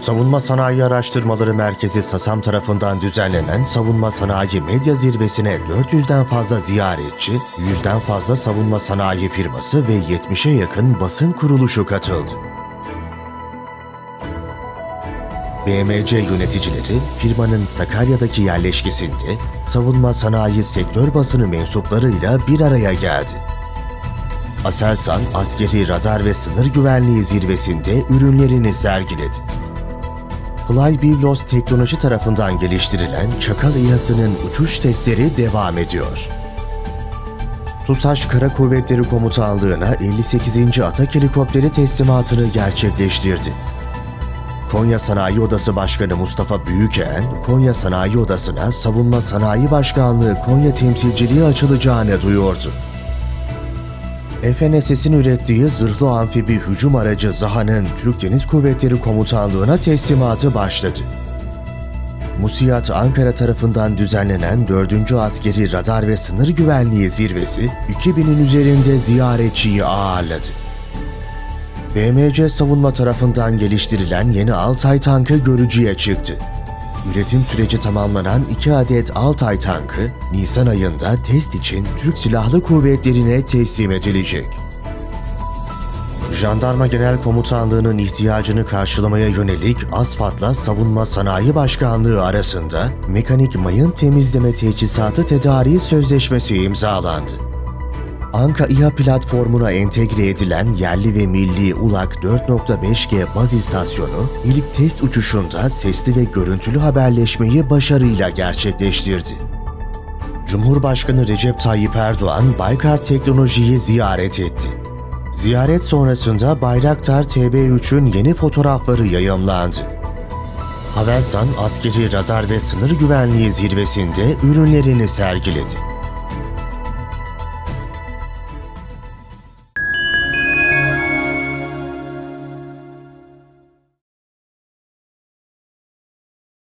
Savunma Sanayi Araştırmaları Merkezi SASAM tarafından düzenlenen Savunma Sanayi Medya Zirvesi'ne 400'den fazla ziyaretçi, 100'den fazla savunma sanayi firması ve 70'e yakın basın kuruluşu katıldı. BMC yöneticileri firmanın Sakarya'daki yerleşkesinde savunma sanayi sektör basını mensuplarıyla bir araya geldi. Aselsan askeri radar ve sınır güvenliği zirvesinde ürünlerini sergiledi. Flybilos teknoloji tarafından geliştirilen Çakal İHA'sının uçuş testleri devam ediyor. TUSAŞ Kara Kuvvetleri Komutanlığı'na 58. Atak Helikopteri teslimatını gerçekleştirdi. Konya Sanayi Odası Başkanı Mustafa Büyüken, Konya Sanayi Odası'na Savunma Sanayi Başkanlığı Konya temsilciliği açılacağını duyurdu. FNSS'in ürettiği zırhlı amfibi hücum aracı Zaha'nın Türk Deniz Kuvvetleri Komutanlığı'na teslimatı başladı. Musiyat Ankara tarafından düzenlenen 4. Askeri Radar ve Sınır Güvenliği Zirvesi 2000'in üzerinde ziyaretçiyi ağırladı. BMC savunma tarafından geliştirilen yeni Altay tankı görücüye çıktı. Üretim süreci tamamlanan 2 adet Altay tankı, Nisan ayında test için Türk Silahlı Kuvvetleri'ne teslim edilecek. Jandarma Genel Komutanlığı'nın ihtiyacını karşılamaya yönelik ASFAD'la Savunma Sanayi Başkanlığı arasında mekanik mayın temizleme teçhizatı tedariği sözleşmesi imzalandı. Anka İHA platformuna entegre edilen yerli ve milli ULAK 4.5G baz istasyonu ilk test uçuşunda sesli ve görüntülü haberleşmeyi başarıyla gerçekleştirdi. Cumhurbaşkanı Recep Tayyip Erdoğan Baykar Teknoloji'yi ziyaret etti. Ziyaret sonrasında Bayraktar TB3'ün yeni fotoğrafları yayımlandı. Havelsan askeri radar ve sınır güvenliği zirvesinde ürünlerini sergiledi.